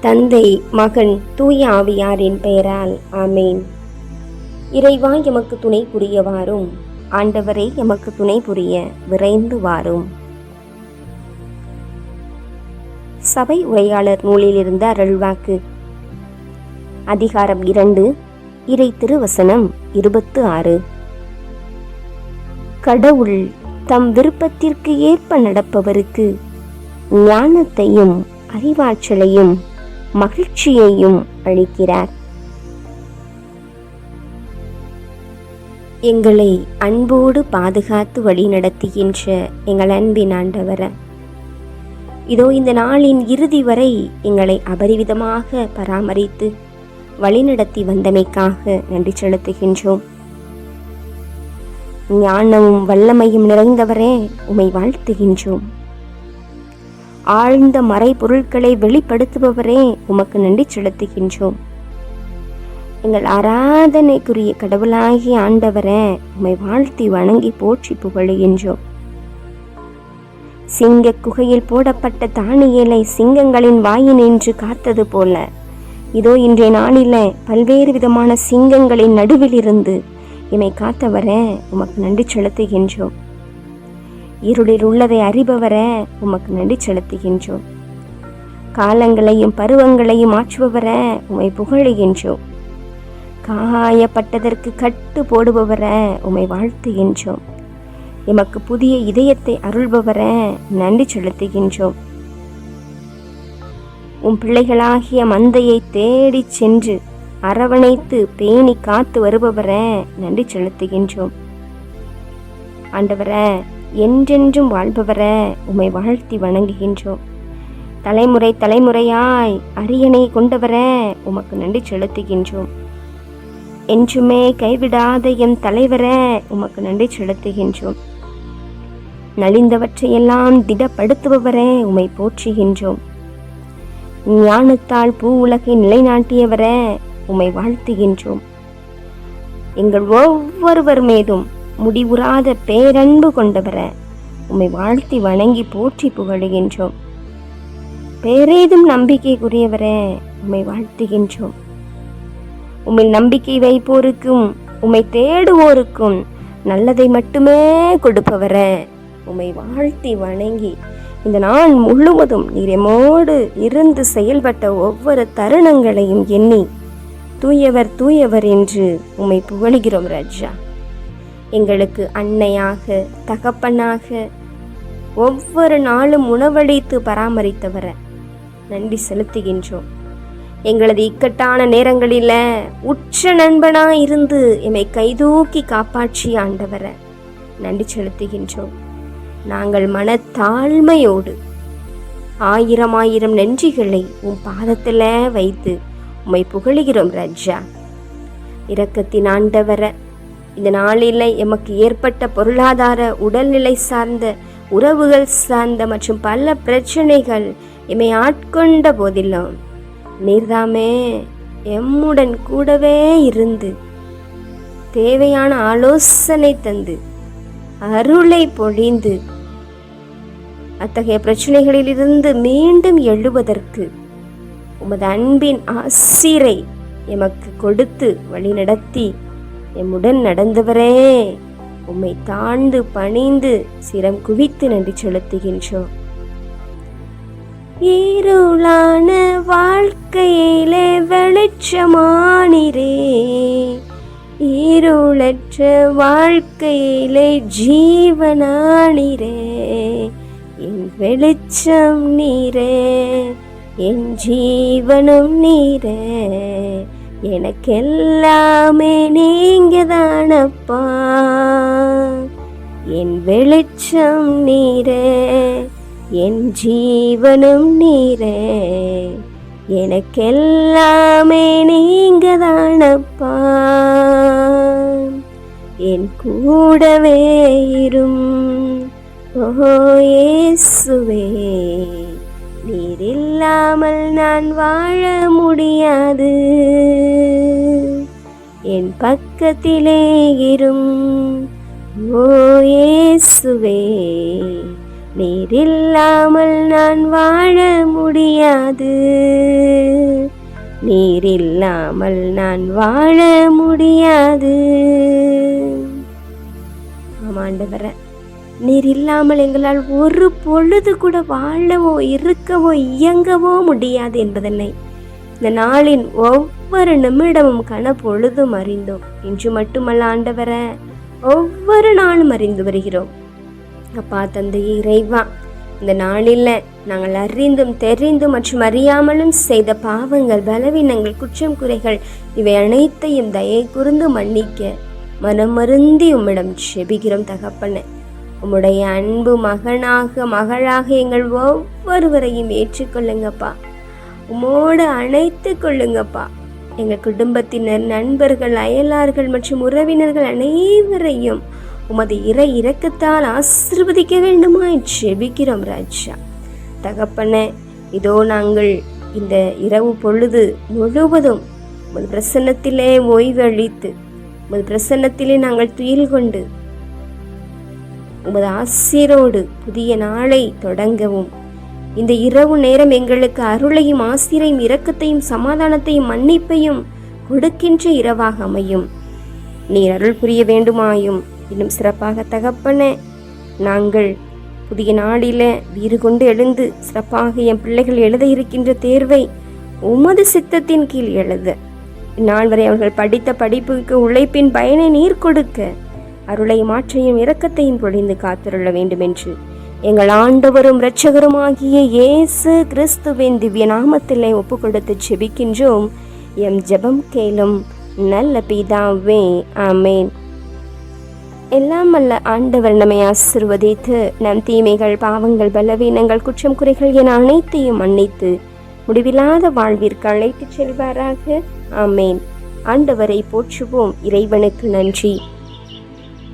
தந்தை மகன் தூய ஆவியாரின் பெயரால் ஆமேன். இறைவா எமக்கு துணை புரிய வாரும் ஆண்டவரே எமக்கு துணை புரிய விரைந்து வாரும் சபை உரையாளர் நூலிலிருந்து அருள்வாக்கு. அதிகாரம் இரண்டு இறை திருவசனம் இருபத்து ஆறு. கடவுள் தம் விருப்பத்திற்கு ஏற்ப நடப்பவருக்கு ஞானத்தையும் அறிவாற்றலையும் மகிழ்ச்சியையும் அளிக்கிறார். எங்களை அன்போடு பாதுகாத்து வழிநடத்துகின்ற எங்கள் அன்பின் ஆண்டவர இதோ இந்த நாளின் இறுதி வரை எங்களை அபரிவிதமாக பராமரித்து வழிநடத்தி வந்தமைக்காக நன்றி செலுத்துகின்றோம். ஞானமும் வல்லமையும் நிறைந்தவரே உமை வாழ்த்துகின்றோம். ஆழ்ந்த மறைபொருட்களை வெளிப்படுத்துபவரே உமக்கு நன்றி செலுத்துகின்றோம். எங்கள் ஆராதனைக்குரிய கடவுளாகி ஆண்டவரே உமை வாழ்த்தி வணங்கி போற்றி புகழுகின்றோம். சிங்க குகையில் போடப்பட்ட தானியலை சிங்கங்களின் வாயினின்று காத்தது போல இதோ இன்றைய நாளில பல்வேறு விதமான சிங்கங்களின் நடுவில் இருந்து இமை காத்தவரே உமக்கு நன்றி செலுத்துகின்றோம். இருளில் உள்ளதை அறிபவரே உமக்கு நன்றி செலுத்துகின்றோம். காலங்களையும் பருவங்களையும் ஆற்றுபவரே உமை புகழுகின்றோம். காயப்பட்டதற்கு கட்டு போடுபவரே உமை வாழ்த்துகின்றோம். எமக்கு புதிய இதயத்தை அருள்பவரே நன்றி செலுத்துகின்றோம். உன் பிள்ளைகளாகிய மந்தையை தேடிச் சென்று அரவணைத்து பேணி காத்து வருபவரே நன்றி செலுத்துகின்றோம். ஆண்டவரே என்றென்றும் வாழ்பவரே உம்மை வாழ்த்தி வணங்குகின்றோம். தலைமுறை தலைமுறையாய் அரியணை கொண்டவரே உமக்கு நன்றி செலுத்துகின்றோம். என்றுமே கைவிடாத எம் தலைவரே உமக்கு நன்றி செலுத்துகின்றோம். நலிந்தவற்றையெல்லாம் திடப்படுத்துபவரே உமை போற்றுகின்றோம். ஞானத்தால் பூ உலகை நிலைநாட்டியவர உம்மை வாழ்த்துகின்றோம். எங்கள் ஒவ்வொருவர் மீதும் முடிவுறாத பேரன்பு கொண்டவர உம்மை வாழ்த்தி வணங்கி போற்றி புகழுகின்றோம். பேரேதும் நம்பிக்கைக்குரியவரே உம்மை வாழ்த்துகின்றோம். உம்மில் நம்பிக்கை வைப்போருக்கும் உம்மை தேடுவோருக்கும் நல்லதை மட்டுமே கொடுப்பவரே உம்மை வாழ்த்தி வணங்கி இந்த நாள் முழுவதும் நீர் எம்மோடு இருந்து செயல்பட்ட ஒவ்வொரு தருணங்களையும் எண்ணி தூயவர் தூயவர் என்று உம்மை புகழுகிறோம் ராஜா. எங்களுக்கு அன்னையாக தகப்பனாக ஒவ்வொரு நாளும் உணவளித்து பராமரித்தவரை நன்றி செலுத்துகின்றோம். எங்களது இக்கட்டான நேரங்களில் உற்ற நண்பனாக இருந்து எம்மை கைதூக்கி காப்பாற்றி ஆண்டவரை நன்றி செலுத்துகின்றோம். நாங்கள் மனத்தாழ்மையோடு ஆயிரம் ஆயிரம் நன்றிகளை உன் பாதத்தில் வைத்து உம்மை புகழுகிறோம் ரஜா. இரக்கத்தின் ஆண்டவரை இந்த நாளில் எமக்கு ஏற்பட்ட பொருளாதார உடல்நிலை சார்ந்த உறவுகள் சார்ந்த மற்றும் பல பிரச்சனைகள் எம்மை ஆட்கொண்ட போதிலும் நீர்தாமே எம்முடன் கூடவே இருந்து தேவையான ஆலோசனை தந்து அருளை பொழிந்து அத்தகைய பிரச்சனைகளிலிருந்து மீண்டும் எழுவதற்கு உமது அன்பின் ஆசிரை எமக்கு கொடுத்து வழிநடத்தி எம்முடன் நடந்தவரே. உம்மை தாழ்ந்து பணிந்து சிரம் குவித்து நன்றி செலுத்துகின்றோம். ஈருளான வாழ்க்கையிலே வெளிச்சமானிரே. ஈருளற்ற வாழ்க்கையிலே ஜீவனானிரே. என் வெளிச்சம் நீரே என் ஜீவனும் நீரே. எனக்கெல்லாமே நீங்க தானப்பா என் வெளிச்சம் நீரே என் ஜீவனும் நீரே எனக்கெல்லாமே நீங்க தானப்பா என் கூடவே இரும் ஓ இயேசுவே. நீர் இல்லாமல் நான் வாழ முடியாது. என் பக்கத்திலே இரும். ஓயேசுவே இயேசுவே நீரில்லாமல் நான் வாழ முடியாது. நீரில்லாமல் நான் வாழ முடியாது. ஆமாண்டு வரேன் நீர் இல்லாமல் எங்களால் ஒரு பொழுது கூட வாழவோ இருக்கவோ இயங்கவோ முடியாது என்பதனை இந்த நாளின் ஒவ்வொரு நிமிடமும் கன பொழுதும் அறிந்தோம். இன்று மட்டுமல்ல ஆண்டவர ஒவ்வொரு நாளும் அறிந்து வருகிறோம். அப்பா தந்தை இறைவா இந்த நாளில் நாங்கள் அறிந்தும் தெரிந்தும் மற்றும் அறியாமலும் செய்த பாவங்கள் பலவீனங்கள் குற்றம் குறைகள் இவை அனைத்தையும் தயை கூர்ந்து மன்னிக்க மனமருந்தி உம்மிடம் செபிகிறோம் தகப்பன. உம்முடைய அன்பு மகனாக மகளாக எங்கள் ஒவ்வொருவரையும் ஏற்றுக்கொள்ளுங்கப்பா. உமோடு அணைத்து கொள்ளுங்கப்பா. எங்கள் குடும்பத்தினர் நண்பர்கள் அயலார்கள் மற்றும் உறவினர்கள் அனைவரையும் உமது இறை இறக்கத்தால் ஆசிர்வதிக்க வேண்டுமாய் செபிக்கிறோம் ராஜா. தகப்பனே இதோ நாங்கள் இந்த இரவு பொழுது முழுவதும் உமது பிரசன்னத்திலே ஓய்வு அளித்து உமது பிரசன்னத்திலே நாங்கள் துயில் கொண்டு உமது ஆசிரோடு புதிய நாளை தொடங்கவும். இந்த இரவு நேரம் எங்களுக்கு அருளையும் ஆசிரையும் இரக்கத்தையும் சமாதானத்தையும் மன்னிப்பையும் கொடுக்கின்ற இரவாக அமையும். நீர் அருள் புரிய வேண்டுமாயும். இன்னும் சிறப்பாக தகப்பன நாங்கள் புதிய நாளில வீறு கொண்டு எழுந்து சிறப்பாக என் பிள்ளைகள் எழுத இருக்கின்ற தேர்வை உமது சித்தத்தின் கீழ் எழுத. இந்நாள் வரை அவர்கள் படித்த படிப்புக்கு உழைப்பின் பயனை நீர் கொடுக்க அருளை மாற்றையும் இரக்கத்தையும் பொழிந்து காத்திருள்ள வேண்டுமென்று. எங்கள் ஆண்டவரும் இரட்சகருமாகிய இயேசு கிறிஸ்துவின் திவ்ய நாமத்திலே ஒப்பு கொடுத்து ஜெபிக்கின்றோம். எம் ஜெபம் கேளும் நல்ல பிதாவே ஆமேன். எல்லாம் அல்ல ஆண்டவர் நம்மை ஆசிர்வதித்து நம் தீமைகள் பாவங்கள் பலவீனங்கள் குற்றம் குறைகள் என அனைத்தையும் மன்னித்து முடிவில்லாத வாழ்விற்கு அழைத்துச் செல்வாராக. ஆமேன். ஆண்டவரை போற்றுவோம். இறைவனுக்கு நன்றி.